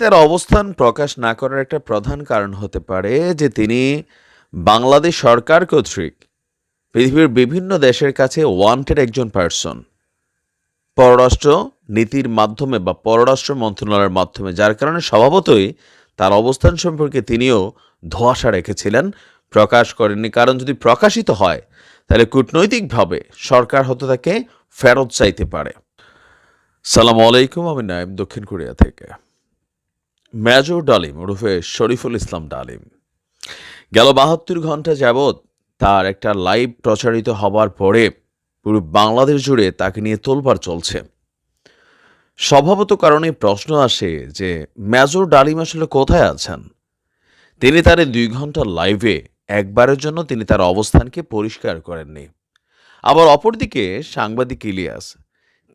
তার অবস্থান প্রকাশ না করার একটা প্রধান কারণ হতে পারে যে তিনি বাংলাদেশ সরকার কর্তৃক পৃথিবীর বিভিন্ন দেশের কাছে ওয়ান্টেড একজন পার্সন পররাষ্ট্র নীতির মাধ্যমে বা পররাষ্ট্র মন্ত্রণালয়ের মাধ্যমে, যার কারণে স্বভাবতই তার অবস্থান সম্পর্কে তিনিও ধোঁয়াশা রেখেছিলেন, প্রকাশ করেননি। কারণ যদি প্রকাশিত হয়, তাহলে কূটনৈতিকভাবে সরকার হতে তাকে ফেরত চাইতে পারে। সালাম আলাইকুম, আমি নাইম দক্ষিণ কোরিয়া থেকে। মেজর ডালিম ওরফে শরীফুল ইসলাম ডালিম। গেল বাহাত্তর ঘণ্টা যাবৎ তার একটা লাইভ প্রচারিত হবার পরে পুরো বাংলাদেশ জুড়ে তাকে নিয়ে তোলপাড় চলছে। স্বভাবত কারণে প্রশ্ন আসে যে, মেজর ডালিম আসলে কোথায় আছেন? তিনি তার দুই ঘণ্টা লাইভে একবারের জন্য তিনি তার অবস্থানকে পরিষ্কার করেননি। আবার অপরদিকে সাংবাদিক ইলিয়াস,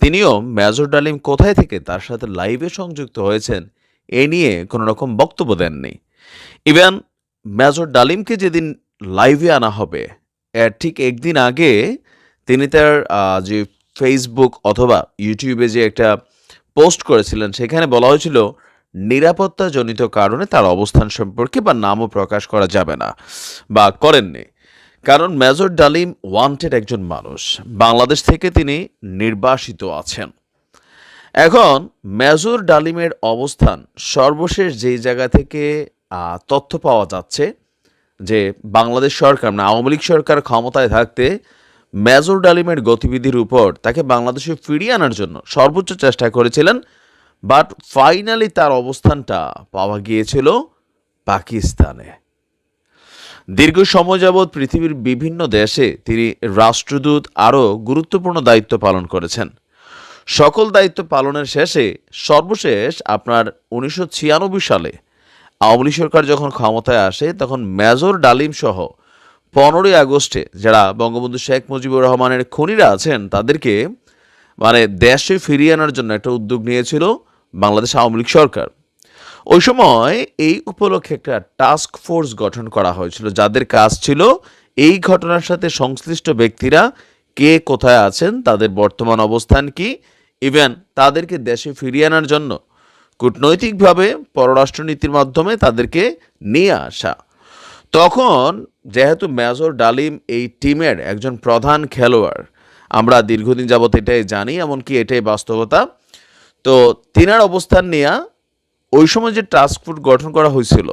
তিনিও মেজর ডালিম কোথায় থেকে তার সাথে লাইভে সংযুক্ত হয়েছেন এ নিয়ে কোনো রকম বক্তব্য দেননি। ইভেন মেজর ডালিমকে যেদিন লাইভে আনা হবে, এর ঠিক একদিন আগে তিনি তার যে ফেসবুক অথবা ইউটিউবে যে একটা পোস্ট করেছিলেন, সেখানে বলা হয়েছিল, নিরাপত্তাজনিত কারণে তার অবস্থান সম্পর্কে বা নামও প্রকাশ করা যাবে না বা করেননি। কারণ মেজর ডালিম ওয়ান্টেড একজন মানুষ। বাংলাদেশ থেকে তিনি নির্বাসিত আছেন। এখন মেজর ডালিমের অবস্থান সর্বশেষ যেই জায়গা থেকে তথ্য পাওয়া যাচ্ছে যে বাংলাদেশ সরকার মানে আওয়ামী লীগ সরকার ক্ষমতায় থাকতে মেজর ডালিমের গতিবিধির উপর তাকে বাংলাদেশে ফিরিয়ে আনার জন্য সর্বোচ্চ চেষ্টা করেছিলেন, বাট ফাইনালি তার অবস্থানটা পাওয়া গিয়েছিল পাকিস্তানে। দীর্ঘ সময় যাবৎ পৃথিবীর বিভিন্ন দেশে তিনি রাষ্ট্রদূত আরও গুরুত্বপূর্ণ দায়িত্ব পালন করেছেন। সকল দায়িত্ব পালনের শেষে সর্বশেষ আপনার উনিশশো ছিয়ানব্বই সালে আওয়ামী সরকার যখন ক্ষমতায় আসে, তখন মেজর ডালিম সহ পনেরোই আগস্টে যারা বঙ্গবন্ধু শেখ মুজিবুর রহমানের খুনিরা আছেন, তাদেরকে মানে দেশে ফিরিয়ে আনার জন্য একটা উদ্যোগ নিয়েছিল বাংলাদেশ আওয়ামী লীগ সরকার। ওই সময় এই উপলক্ষে একটা টাস্ক ফোর্স গঠন করা হয়েছিল, যাদের কাজ ছিল এই ঘটনার সাথে সংশ্লিষ্ট ব্যক্তিরা কে কোথায় আছেন, তাদের বর্তমান অবস্থান কি ইভেন তাদেরকে দেশে ফিরিয়ে আনার জন্য কূটনৈতিকভাবে পররাষ্ট্রনীতির মাধ্যমে তাদেরকে নিয়ে আসা। তখন যেহেতু মেজর ডালিম এই টিমের একজন প্রধান খেলোয়াড়, আমরা দীর্ঘদিন যাবত এটাই জানি, এমনকি এটাই বাস্তবতা, তো তিনার অবস্থান নিয়ে ওই সময় যে টাস্ক ফোর্স গঠন করা হয়েছিল,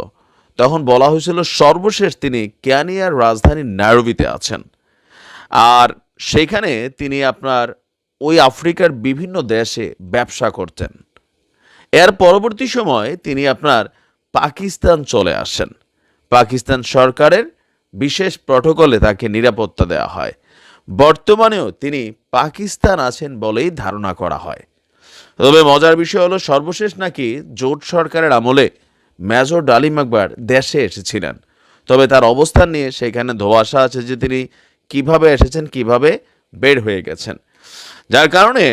তখন বলা হয়েছিল সর্বশেষ তিনি ক্যানিয়ার রাজধানী নাইরোবিতে আছেন। আর সেখানে তিনি আপনার ওই আফ্রিকার বিভিন্ন দেশে ব্যবসা করতেন। এর পরবর্তী সময়ে তিনি আপনার পাকিস্তান চলে আসেন। পাকিস্তান সরকারের বিশেষ প্রটোকলে তাকে নিরাপত্তা দেওয়া হয়। বর্তমানেও তিনি পাকিস্তান আছেন বলেই ধারণা করা হয়। তবে মজার বিষয় হলো, সর্বশেষ নাকি জোট সরকারের আমলে মেজর ডালিম আকবর দেশে এসেছিলেন। তবে তার অবস্থান নিয়ে সেখানে ধোয়াশা আছে যে তিনি কীভাবে এসেছেন, কীভাবে বের হয়ে গেছেন। যার কারণে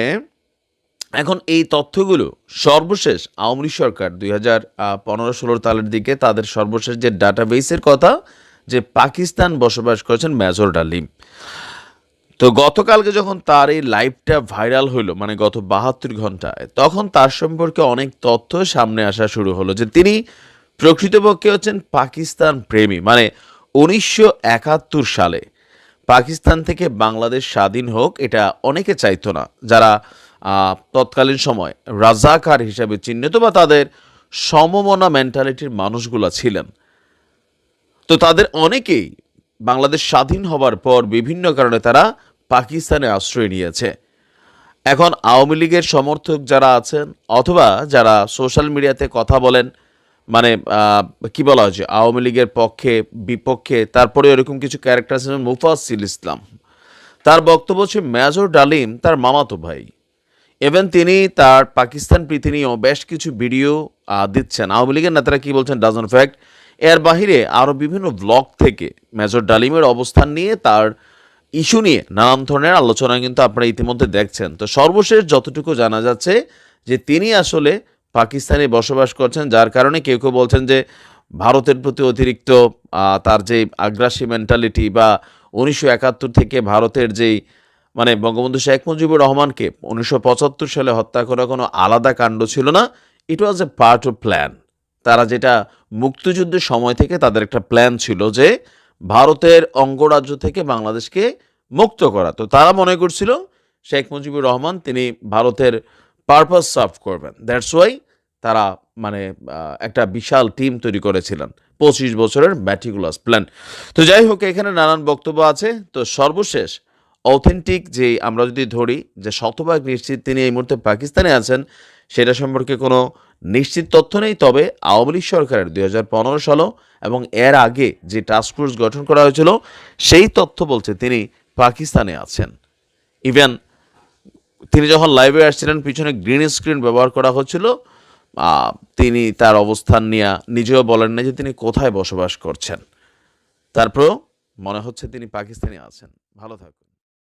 এখন এই তথ্যগুলো সর্বশেষ আওয়ামী লীগ সরকার দুই হাজার পনেরো ষোলো সালের দিকে তাদের সর্বশেষ যে ডাটাবেসের কথা যে পাকিস্তান বসবাস করেছেন মেজর ডালিম তো গতকালকে যখন তার এই লাইভটা ভাইরাল হইল মানে গত বাহাত্তর ঘন্টায়, তখন তার সম্পর্কে অনেক তথ্য সামনে আসা শুরু হলো যে তিনি প্রকৃতপক্ষে হচ্ছেন পাকিস্তান প্রেমী। মানে উনিশশো একাত্তর সালে পাকিস্তান থেকে বাংলাদেশ স্বাধীন হোক, এটা অনেকে চাইতো না। যারা তৎকালীন সময় রাজাকার হিসাবে চিহ্নিত বা তাদের সমমনা মেন্টালিটির মানুষগুলা ছিলেন। তো তাদের অনেকেই বাংলাদেশ স্বাধীন হবার পর বিভিন্ন কারণে তারা পাকিস্তানে আশ্রয় নিয়েছে। এখন আওয়ামী লীগের সমর্থক যারা আছেন, অথবা যারা সোশ্যাল মিডিয়াতে কথা বলেন মানে কি বলা হয়েছে আওয়ামী লীগের পক্ষে, বিপক্ষে, তারপরে এরকম কিছু ক্যারেক্টার আছেন মুফাসিল ইসলাম। তার বক্তব্য হচ্ছে, মেজর ডালিম তার মামাতো ভাই। এবং তিনি তার পাকিস্তান প্রীতি নিয়েও বেশ কিছু ভিডিও দিচ্ছেন। আওয়ামী লীগের নেতারা কী বলছেন ডাজন ফ্যাক্ট এর বাহিরে আরও বিভিন্ন ব্লগ থেকে মেজর ডালিমের অবস্থান নিয়ে, তার ইস্যু নিয়ে নানান ধরনের আলোচনা কিন্তু আপনারা ইতিমধ্যে দেখছেন। তো সর্বশেষ যতটুকু জানা যাচ্ছে, যে তিনি আসলে পাকিস্তানে বসবাস করছেন, যার কারণে কেউ কেউ বলছেন যে ভারতের প্রতি অতিরিক্ত তার যে আগ্রাসী মেন্টালিটি বা উনিশশো একাত্তর থেকে ভারতের যেই মানে বঙ্গবন্ধু শেখ মুজিবুর রহমানকে উনিশশো পঁচাত্তর সালে হত্যা করা কোনো আলাদা কাণ্ড ছিল না it was a part of plan তারা যেটা মুক্তিযুদ্ধের সময় থেকে তাদের একটা প্ল্যান ছিল যে ভারতের অঙ্গরাজ্য থেকে বাংলাদেশকে মুক্ত করা। তো তারা মনে করছিল, শেখ মুজিবুর রহমান, তিনি ভারতের পারপাস সার্ভ করবেন। দ্যাটস ওয়াই তারা মানে একটা বিশাল টিম তৈরি করেছিলেন। পঁচিশ বছরের ম্যাটিকুলাস প্ল্যান তো যাই হোক, এখানে নানান বক্তব্য আছে। তো সর্বশেষ অথেন্টিক যে আমরা যদি ধরি, যে শতভাগ নিশ্চিত তিনি এই মুহূর্তে পাকিস্তানে আছেন, সেটা সম্পর্কে কোনো নিশ্চিত তথ্য নেই। তবে আওয়ামী লীগ সরকারের দুই হাজার পনেরো সালও এবং এর আগে যে টাস্ক ফোর্স গঠন করা হয়েছিল, সেই তথ্য বলছে তিনি পাকিস্তানে আছেন। ইভেন তিনি যখন লাইভে আসছিলেন, পিছনে গ্রিন স্ক্রিন ব্যবহার করা হচ্ছিল। তিনি তার অবস্থান নিয়ে নিজেও বলেন না যে তিনি কোথায় বসবাস করছেন। তারপরেও মনে হচ্ছে তিনি পাকিস্তানি আছেন। ভালো থাকুন।